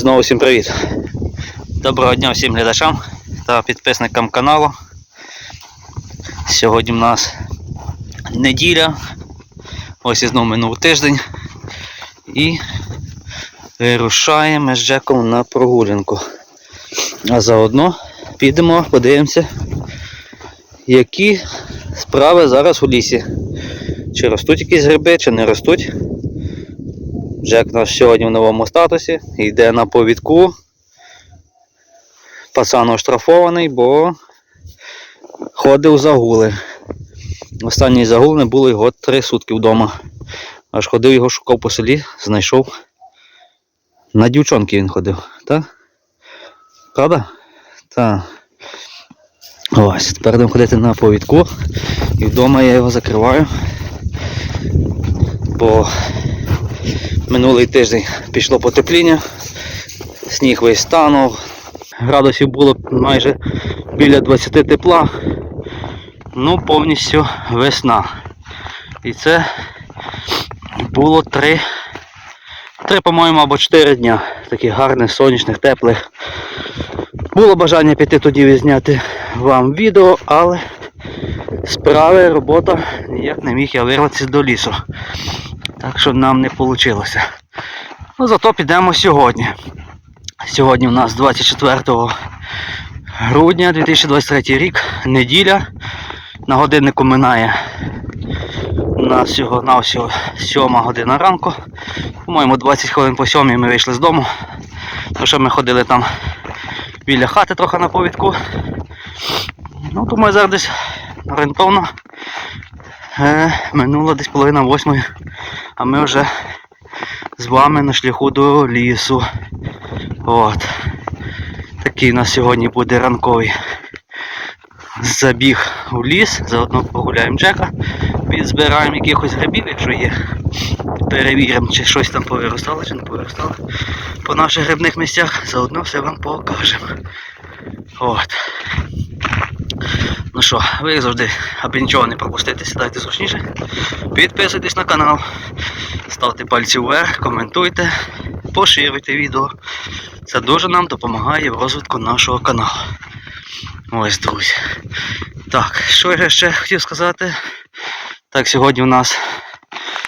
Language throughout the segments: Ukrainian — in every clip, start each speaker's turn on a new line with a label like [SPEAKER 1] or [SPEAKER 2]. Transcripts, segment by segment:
[SPEAKER 1] Знову всім привіт. Доброго дня всім глядачам та підписникам каналу. Сьогодні в нас неділя. Ось і знову минув тиждень. І вирушаємо з Джеком на прогулянку. А заодно підемо, подивимося, які справи зараз у лісі. Чи ростуть якісь гриби, чи не ростуть. Джек у нас сьогодні в новому статусі, йде на повідку. Пацан оштрафований, бо ходив загули. Останній загул не було його три сутки вдома. Аж ходив його шукав по селі, знайшов. На дівчонки він ходив, так? Правда? Так. Ось, тепер будемо ходити на повідку. І вдома я його закриваю. Бо минулий тиждень пішло потепління, сніг весь станув, градусів було майже біля 20 тепла. Ну, повністю весна. І це було три, три, по-моєму, або чотири дня. Таких гарних, сонячних, теплих. Було бажання піти тоді відзняти вам відео, але справи, робота ніяк не міг я вирватися до лісу. Так що нам не вийшло. Ну зато підемо сьогодні. Сьогодні у нас 24 грудня 2023 рік, неділя. На годиннику минає у нас всього на всього 7 година ранку. По-моєму, 20 хвилин по 7 ми вийшли з дому. Тому що ми ходили там біля хати трохи на повідку. Ну, думаю, зараз десь орієнтовно е, минуло десь половина восьмої, а ми вже з вами на шляху до лісу. От. Такий у нас сьогодні буде ранковий забіг у ліс, заодно погуляємо Джека, підзбираємо якихось грибів, якщо є. Перевіримо, чи щось там повиростало, чи не повиростало. По наших грибних місцях заодно все вам покажемо. От. Ну що, ви завжди, аби нічого не пропустити, сідайте зручніше. Підписуйтесь на канал, ставте пальці вверх, коментуйте, поширюйте відео. Це дуже нам допомагає в розвитку нашого каналу. Ось, друзі. Так, що я ще хотів сказати? Так, сьогодні у нас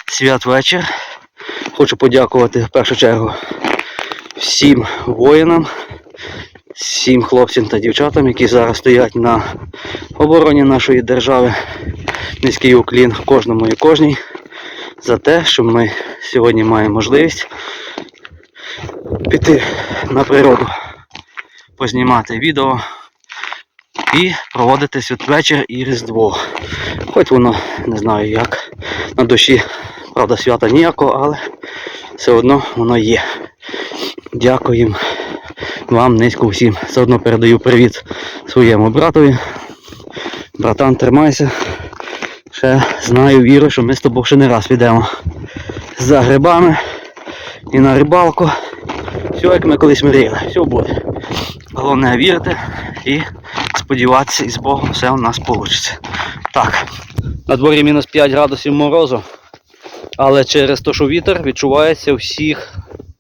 [SPEAKER 1] святвечір. Хочу подякувати в першу чергу всім воїнам, всім хлопцям та дівчатам, які зараз стоять на обороні нашої держави. Низький уклін кожному і кожній за те, що ми сьогодні маємо можливість піти на природу, познімати відео і проводити святвечір і Різдво. Хоч воно не знаю як на душі, правда, свята ніякого, але все одно воно є. Дякую вам низько всім. Заодно передаю привіт своєму братові. Братан, тримайся. Ще знаю, вірю, що ми з тобою ще не раз підемо за грибами і на рибалку. Все, як ми колись мріяли, все буде. Головне вірити і сподіватися, і з Богом все у нас вийде. Так, на дворі мінус 5 градусів морозу, але через те, що вітер відчувається всіх,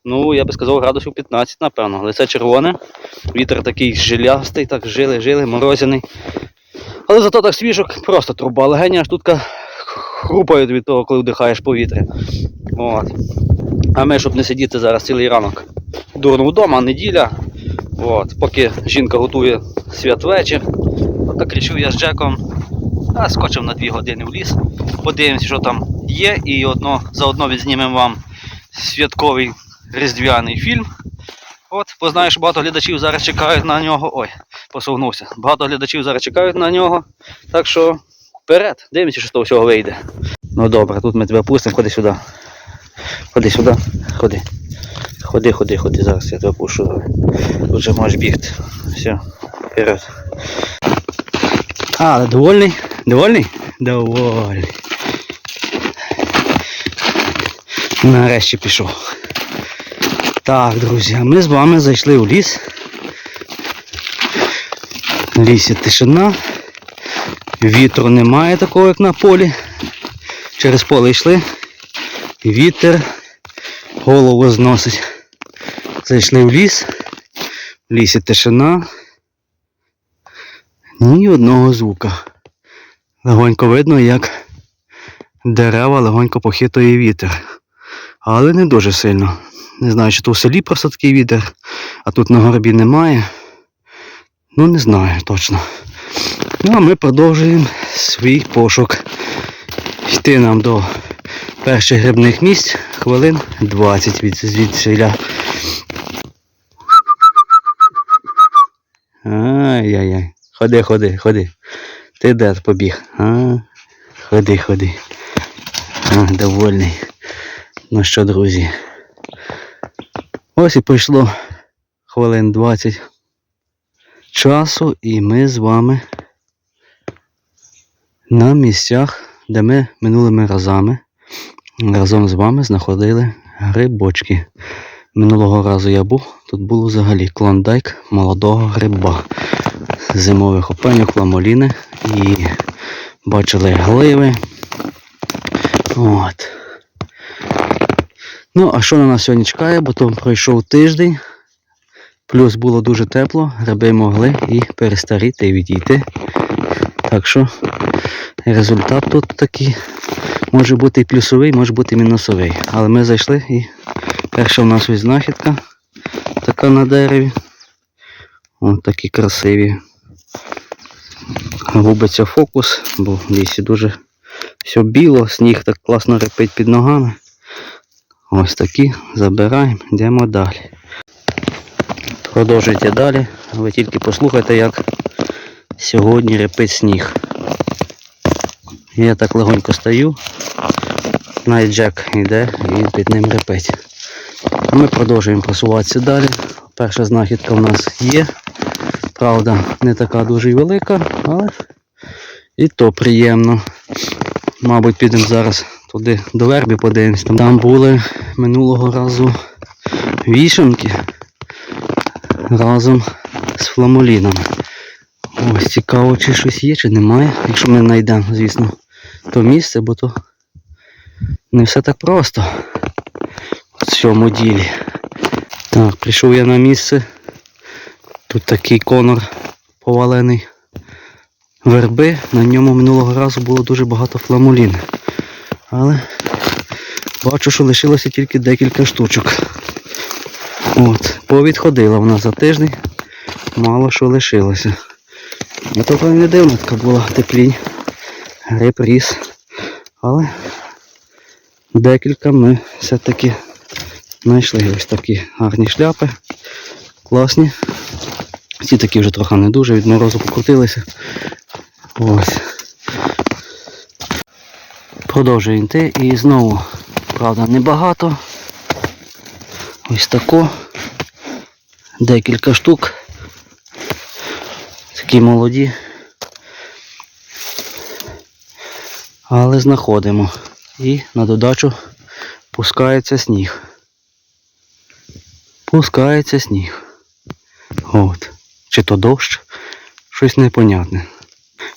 [SPEAKER 1] ну я би сказав, градусів 15, напевно. Але це червоне. Вітер такий жилястий, так жили-жили, морозяний. Але зато так свіжо, просто труба. Легені аж тут хрупають від того, коли вдихаєш повітря. От. А ми, щоб не сидіти зараз цілий ранок дурно вдома, неділя. От. Поки жінка готує святвечір, так рішив я з Джеком. А скочив на 2 години в ліс. Подивимося, що там є, і одно, заодно відзнімемо вам святковий різдвяний фільм. От, що багато глядачів зараз чекають на нього. Ой, посовнувся. Багато глядачів зараз чекають на нього. Так що вперед, дивимося, що з того всього вийде. Ну добре, тут ми тебе пустимо, ходи сюди. Ходи сюди, ходи. Ходи, ходи, ходи, зараз я тебе пушу. Тут вже можеш бігти. Все, вперед. А, довольний? Довольний? Довольний. Нарешті пішов. Так, друзі, ми з вами зайшли у ліс. В лісі тишина. Вітру немає такого, як на полі. Через поле йшли. Вітер голову зносить. Зайшли в ліс. В лісі тишина. Ні одного звука. Легонько видно, як дерева легонько похитує вітер. Але не дуже сильно. Не знаю, чи то в селі просто такий вітер, а тут на горбі немає. Ну, не знаю точно. Ну, а ми продовжуємо свій пошук. Йти нам до перших грибних місць хвилин 20 від звідсіля. Ай-яй-яй. Ходи, ходи, ходи. Ти де побіг? А? Ходи, ходи. А, довольний. Ну що, друзі. Ось і пройшло хвилин 20 часу, і ми з вами на місцях, де ми минулими разами разом з вами знаходили грибочки. Минулого разу я був, тут було взагалі клондайк молодого гриба. Зимових опеньок, ламоліни і бачили гливи. От. Ну, а що на нас сьогодні чекає, бо то пройшов тиждень, плюс було дуже тепло, гриби могли і перестаріти і відійти. Так що результат тут такий може бути і плюсовий, може бути і мінусовий. Але ми зайшли і перша в нас ось знахідка така на дереві. Ось такі красиві. Губиться фокус, бо в лісі дуже все біло, сніг так класно репить під ногами. Ось такі забираємо, йдемо далі. Продовжуйте далі, ви тільки послухайте, як сьогодні репить сніг. Я так легонько стою, навіть Джек йде і під ним репить. А ми продовжуємо просуватися далі. Перша знахідка в нас є. Правда, не така дуже велика, але і то приємно. Мабуть, підемо зараз туди до вербі подивимось. Там були минулого разу вішенки разом з фламоліном. Ось цікаво, чи щось є, чи немає. Якщо ми знайдемо, звісно, то місце, бо то не все так просто в цьому ділі. Так, прийшов я на місце. Тут такий конор повалений верби. На ньому минулого разу було дуже багато фламулін. Але бачу, що лишилося тільки декілька штучок. От, повідходила вона за тиждень, мало що лишилося. А то не дивно така була теплінь, гриб ріс. Але декілька ми все-таки знайшли ось такі гарні шляпи. Класні. Ці такі вже трохи не дуже, від морозу покрутилися. Ось. Продовжуємо йти і знову, правда, небагато. Ось тако. Декілька штук. Такі молоді. Але знаходимо. І на додачу пускається сніг. Пускається сніг. От. Чи то дощ, щось непонятне.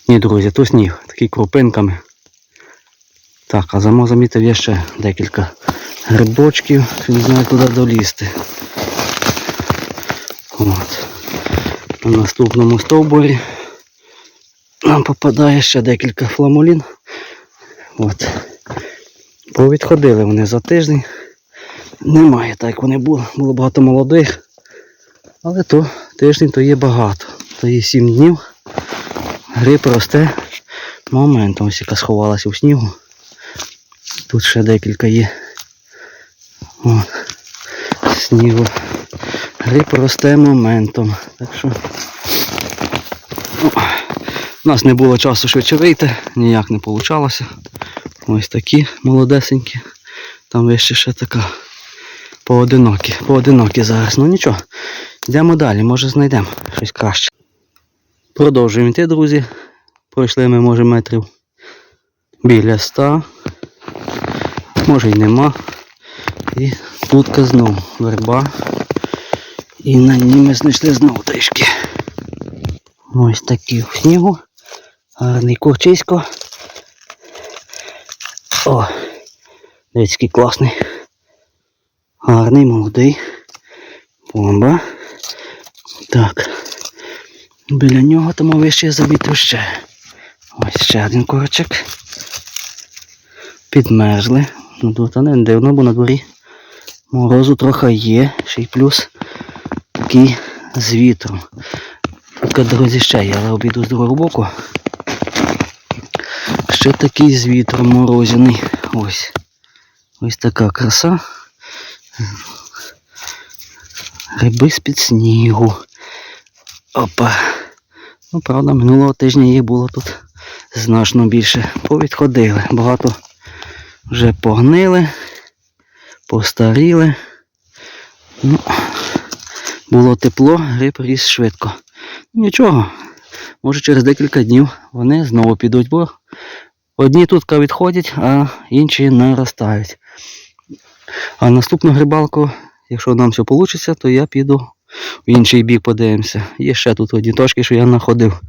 [SPEAKER 1] Ні, друзі, то сніг, такий крупинками. Так, а зама замітив я ще декілька грибочків, не знаю куди долізти. От. На наступному стовбурі нам попадає ще декілька фламулін. От. Повідходили вони за тиждень. Немає так, як вони були. Було багато молодих. Але то тиждень то є багато. То є 7 днів. Гриб росте моментом, ось яка сховалася у снігу. Тут ще декілька є. О, снігу. Гриб росте моментом. Так що ну, у нас не було часу швидше вийти, ніяк не вийшло. Ось такі молодесенькі. Там вище ще така поодинокі. Поодинокі зараз. Ну нічого. Йдемо далі, може знайдемо щось краще. Продовжуємо йти, друзі. Пройшли ми, може, метрів біля ста. Може й нема. І тутка знову верба. І на ній ми знайшли знову трішки. Ось такі в снігу. Гарний курчисько. О, дивіться, який класний. Гарний, молодий. Бомба. Так. Біля нього тому вище я замітив ще. Ось ще один корочок. Підмерзли. Ну тут не дивно, бо на дворі морозу трохи є, ще й плюс такий з вітром. Тут, друзі, ще є, але обійду з другого боку. Ще такий з вітром морозяний. Ось. Ось така краса. Гриби з-під снігу. Опа. Ну, правда, минулого тижня їх було тут значно більше. Повідходили. Багато вже погнили, постаріли. Ну, було тепло, гриб ріс швидко. Нічого. Може через декілька днів вони знову підуть, бо одні тут відходять, а інші наростають. А наступну грибалку, якщо нам все вийде, то я піду в інший бік подивимося. Є ще тут одні точки, що я знаходив.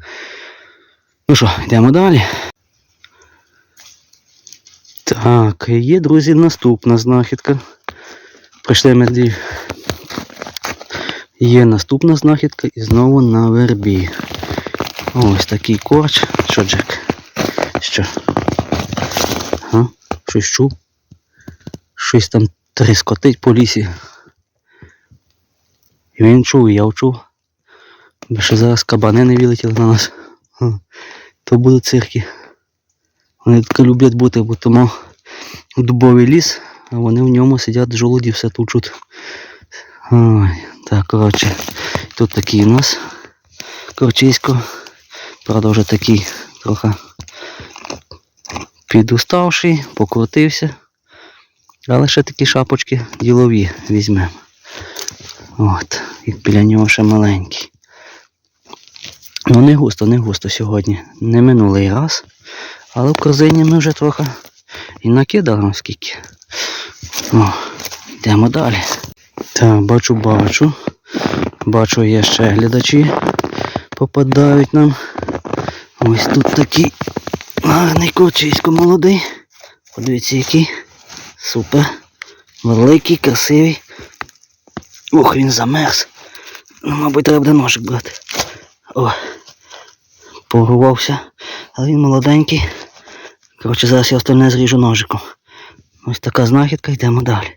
[SPEAKER 1] Ну що, йдемо далі. Так, є, друзі, наступна знахідка. Прийшли ми. Є наступна знахідка і знову на вербі. Ось такий корч. Що, Джек? Що? А? Щось чув? Щось там тріскотить по лісі. І він чув, і я чув. Бо що зараз кабани не вилетіли на нас. То будуть цирки. Вони таке люблять бути, бо тому дубовий ліс, а вони в ньому сидять жолуді, все тучуть. Ой, так, коротше, тут такий у нас корчисько. Правда, вже такий трохи підуставший, покрутився. Але ще такі шапочки ділові візьмемо. От, і біля нього ще маленький. Ну не густо, не густо сьогодні. Не минулий раз. Але в корзині ми вже трохи і накидали скільки. О, йдемо далі. Так, бачу, бачу. Бачу, є ще глядачі попадають нам. Ось тут такий гарний курчисько молодий. Подивіться, який. Супер. Великий, красивий. Ох, він замерз. Ну, мабуть, треба буде ножик брати. О, порвався. Але він молоденький. Коротше, зараз я остальне зріжу ножиком. Ось така знахідка, йдемо далі.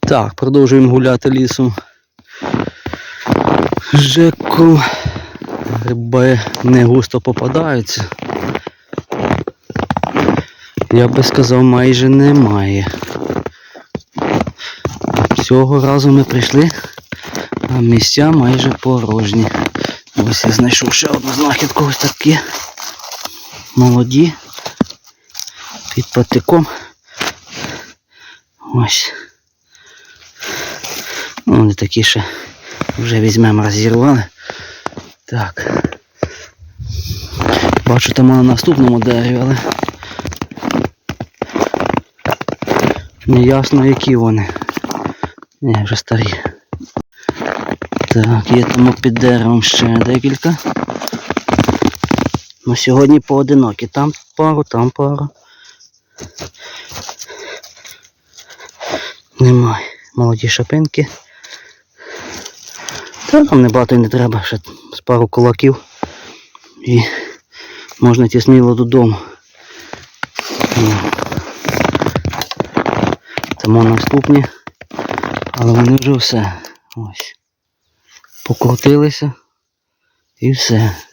[SPEAKER 1] Так, продовжуємо гуляти лісом. Жеку гриби не густо попадаються. Я би сказав, майже немає. Цього разу ми прийшли, а місця майже порожні. Ось я знайшов ще одну знахідку, ось такі молоді під патиком. Ось. Ну, Вони такі ще вже візьмемо, розірвали. Так. Бачу там на наступному дереві, але не ясно які вони. Ні, вже старі. Так, є там під деревом ще декілька. Ну сьогодні поодинокі. Там пару, там пару. Немає. Молоді шапинки. Та нам не багато й не треба, ще з пару кулаків. І можна йти сміло додому. Тому наступні. Але вони вже все. Ось. Покрутилися і все.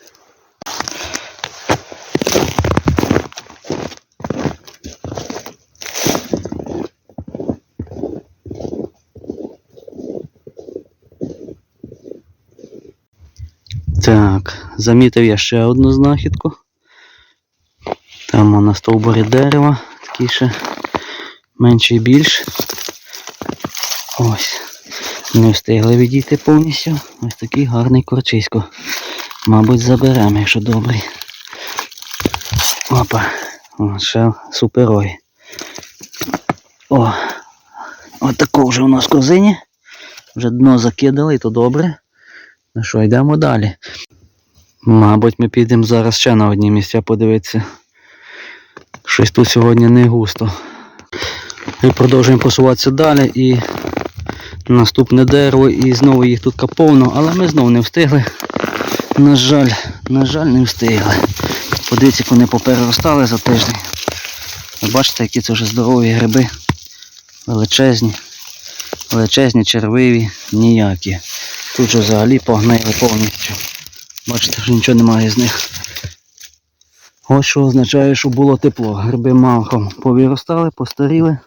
[SPEAKER 1] Так, замітив я ще одну знахідку. Там на стовбурі дерева, такі ще менше і більш. Ось. Не встигли відійти повністю. Ось такий гарний корчисько. Мабуть, заберемо, якщо добрий. Опа. О, ще суперовий. О! От такого вже у нас в корзині. Вже дно закидали, і то добре. Ну що, йдемо далі. Мабуть, ми підемо зараз ще на одні місця подивитися. Щось тут сьогодні не густо. І продовжуємо посуватися далі і наступне дерево і знову їх тут повно, але ми знову не встигли. На жаль, на жаль, не встигли. Подивіться, як вони попереростали за тиждень. Ви бачите, які це вже здорові гриби. Величезні, величезні, червиві, ніякі. Тут же взагалі погнили повністю. Бачите, що нічого немає з них. Ось що означає, що було тепло. Гриби махом повиростали, постаріли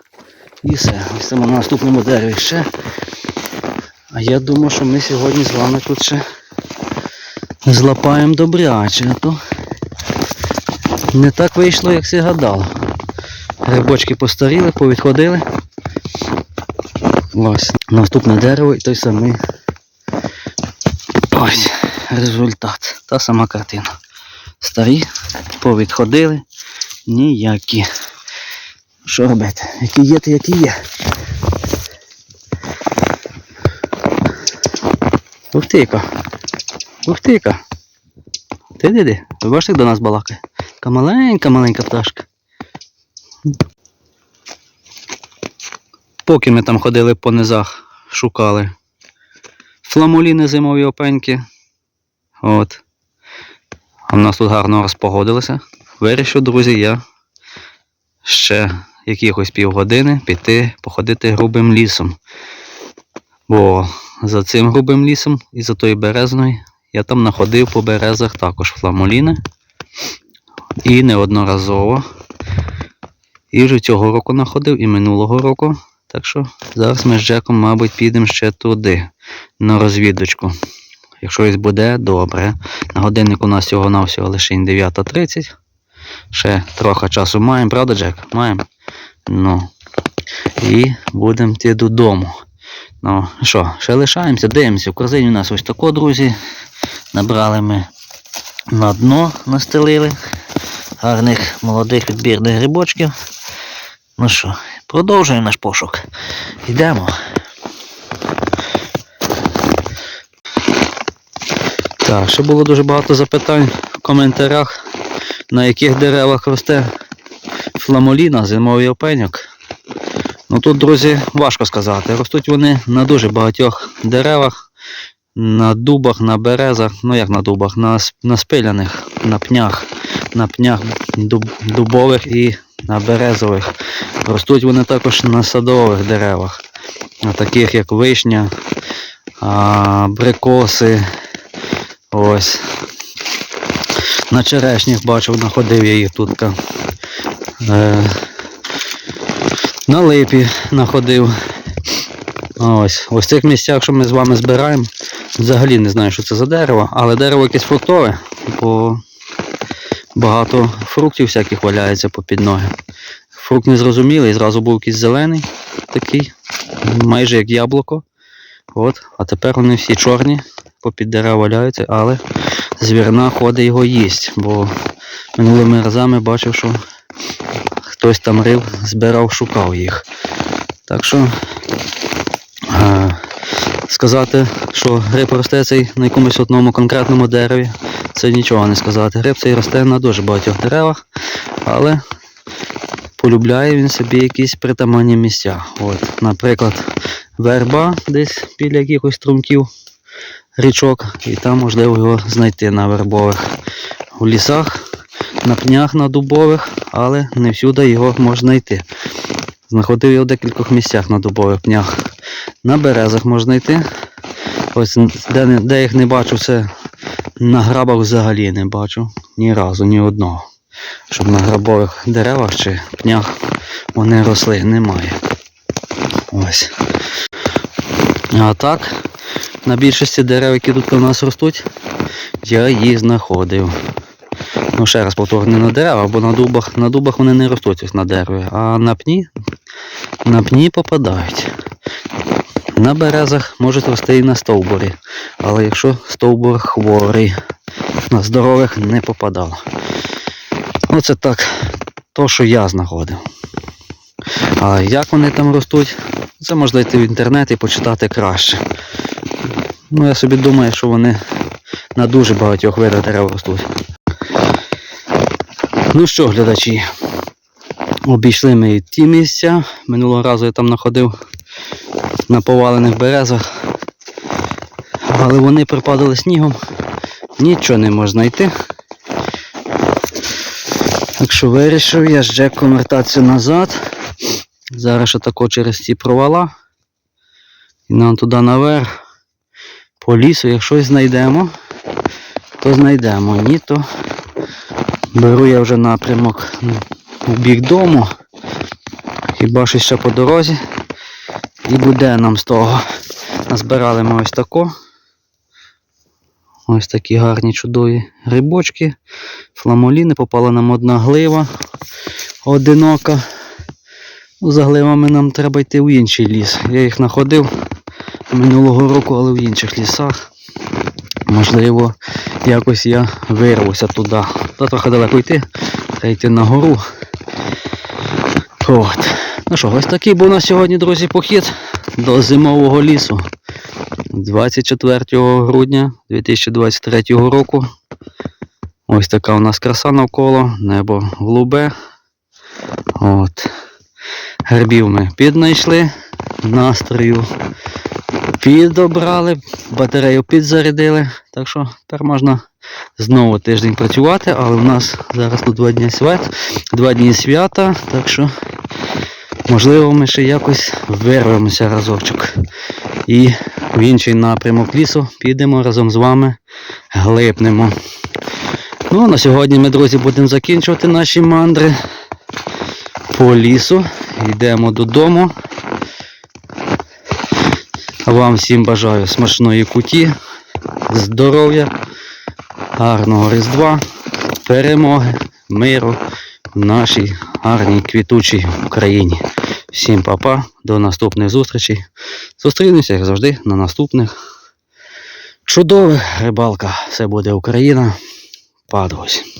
[SPEAKER 1] і все. Ось це на наступному дереві ще. А я думаю, що ми сьогодні з вами тут ще злапаємо добряче, а то не так вийшло, як всі гадали. Грибочки постаріли, повідходили. Ось. Наступне дерево і той самий. Ось результат. Та сама картина. Старі, повідходили, ніякі. Що робити? Які є, то які є. Ух тика. Ух тика. Ти диди, ви бачите, як до нас балакає? Така маленька, маленька пташка. Поки ми там ходили по низах, шукали фламуліни зимові опеньки. От. А в нас тут гарно розпогодилося. Вирішив, друзі, я ще якихось півгодини піти походити грубим лісом. Бо за цим грубим лісом і за тою березною я там знаходив по березах також фламуліни. І неодноразово. І вже цього року знаходив, і минулого року. Так що зараз ми з Джеком, мабуть, підемо ще туди, на розвідочку. Якщо щось буде, добре. На годиннику у нас всього навсього лише 9.30. Ще трохи часу маємо, правда, Джек? Маємо. Ну. І будемо йти додому. Ну, що, ще лишаємося, дивимося. В корзині у нас ось тако, друзі. Набрали ми на дно, настелили. Гарних молодих відбірних грибочків. Ну що, продовжуємо наш пошук. Йдемо. Так, ще було дуже багато запитань в коментарях, на яких деревах росте фламоліна, зимовий опеньок. Ну тут, друзі, важко сказати. Ростуть вони на дуже багатьох деревах, на дубах, на березах, ну як на дубах, на, на спиляних, на пнях, на пнях дуб, дубових і на березових. Ростуть вони також на садових деревах, на таких як вишня, брикоси. Ось. На черешнях бачив, знаходив я їх тут. Е, на липі знаходив. Ось. Ось в цих місцях, що ми з вами збираємо, взагалі не знаю, що це за дерево, але дерево якесь фруктове, бо багато фруктів всяких валяється попід ноги. Фрукт незрозумілий, зразу був якийсь зелений, такий, майже як яблуко. От, а тепер вони всі чорні, попід дерева валяються, але звірна ходить його їсть, бо минулими разами бачив, що хтось там рив, збирав, шукав їх. Так що е, сказати, що гриб росте цей на якомусь одному конкретному дереві, це нічого не сказати. Гриб цей росте на дуже багатьох деревах, але полюбляє він собі якісь притаманні місця. От, наприклад, верба десь біля якихось струмків, річок, і там можливо його знайти на вербових. У лісах, на пнях, на дубових, але не всюди його можна знайти. Знаходив його в декількох місцях на дубових пнях. На березах можна знайти. Ось де, де їх не бачу, це на грабах взагалі не бачу. Ні разу, ні одного. Щоб на грабових деревах чи пнях вони росли, немає. Ось. А так, на більшості дерев, які тут у нас ростуть, я їх знаходив. Ну, ще раз повторю, не на деревах, бо на дубах, на дубах вони не ростуть ось на дереві, а на пні, на пні попадають. На березах можуть рости і на стовбурі, але якщо стовбур хворий, на здорових не попадав. Оце так, то, що я знаходив. А як вони там ростуть, це можна йти в інтернет і почитати краще. Ну, я собі думаю, що вони на дуже багатьох видах дерев ростуть. Ну що, глядачі, обійшли ми і ті місця. Минулого разу я там знаходив на повалених березах. Але вони припадали снігом. Нічого не можна знайти. Так що вирішив я з Джеком вертатися назад. Зараз ще тако через ці провала. І нам туди наверх. По лісу, якщо знайдемо, то знайдемо. Ні, то беру я вже напрямок у бік дому. Хіба що ще по дорозі. І буде нам з того. Назбирали ми ось тако. Ось такі гарні чудові грибочки. Фламоліни, попала нам одна глива одинока. Ну, за гливами нам треба йти в інший ліс. Я їх знаходив минулого року, але в інших лісах. Можливо, якось я вирвуся туди. Та трохи далеко йти, треба йти на гору. От. Ну що, ось такий був на сьогодні, друзі, похід до зимового лісу. 24 грудня 2023 року. Ось така у нас краса навколо, небо голубе. От. Грибів ми піднайшли, настрою підобрали, батарею підзарядили. Так що тепер можна знову тиждень працювати, але в нас зараз тут два дні свят, два дні свята, так що можливо ми ще якось вирвемося разочок. І в інший напрямок лісу підемо разом з вами глипнемо. Ну, а на сьогодні ми, друзі, будемо закінчувати наші мандри по лісу. Йдемо додому. Вам всім бажаю смачної куті, здоров'я, гарного Різдва, перемоги, миру нашій гарній квітучій Україні. Всім папа, до наступних зустрічей. Зустрінемося, як завжди, на наступних. Чудових рибалка. Все буде Україна. Па, друзі.